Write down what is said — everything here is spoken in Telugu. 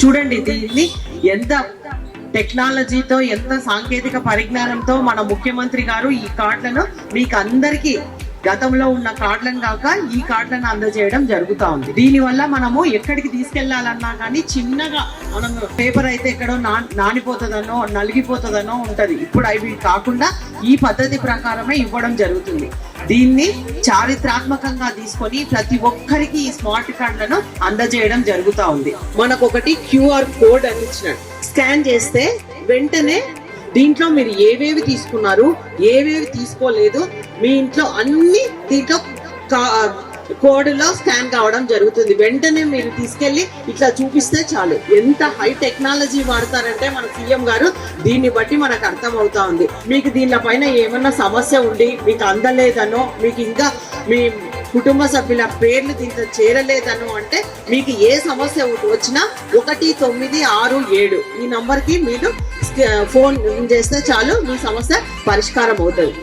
చూడండి దీన్ని ఎంత టెక్నాలజీతో ఎంత సాంకేతిక పరిజ్ఞానంతో మన ముఖ్యమంత్రి గారు ఈ కార్డులను మీకు అందరికీ గతంలో ఉన్న కార్డులను కాక ఈ కార్డులను అందజేయడం జరుగుతా ఉంది. దీని వల్ల మనము ఎక్కడికి తీసుకెళ్ళాలన్నా కానీ చిన్నగా మనం పేపర్ అయితే ఎక్కడో నా నానిపోతుందనో నలిగిపోతుందనో ఉంటది. ఇప్పుడు అవి కాకుండా ఈ పద్ధతి ప్రకారమే ఇవ్వడం జరుగుతుంది. దీన్ని చారిత్రాత్మకంగా తీసుకొని ప్రతి ఒక్కరికి ఈ స్మార్ట్ కార్డులను అందజేయడం జరుగుతూ ఉంది. మనకు ఒకటి క్యూఆర్ కోడ్ అని ఇచ్చినాడు. స్కాన్ చేస్తే వెంటనే దీంట్లో మీరు ఏవేవి తీసుకున్నారు ఏవేవి తీసుకోలేదు మీ ఇంట్లో అన్ని దీంట్లో కోడ్లో స్కాన్ కావడం జరుగుతుంది. వెంటనే మీరు తీసుకెళ్ళి ఇట్లా చూపిస్తే చాలు. ఎంత హై టెక్నాలజీ వాడతారంటే మన సీఎం గారు దీన్ని బట్టి మనకు అర్థమవుతా ఉంది. మీకు దీనిపైన ఏమన్నా సమస్య ఉండి మీకు అందలేదనో మీకు ఇంకా మీ కుటుంబ సభ్యుల పేర్లు దీంట్లో చేరలేదను అంటే మీకు ఏ సమస్య వచ్చినా ఒకటి తొమ్మిది ఆరు ఏడు ఈ నంబర్కి మీరు ఫోన్ చేస్తే చాలు మీ సమస్య పరిష్కారం అవుతుంది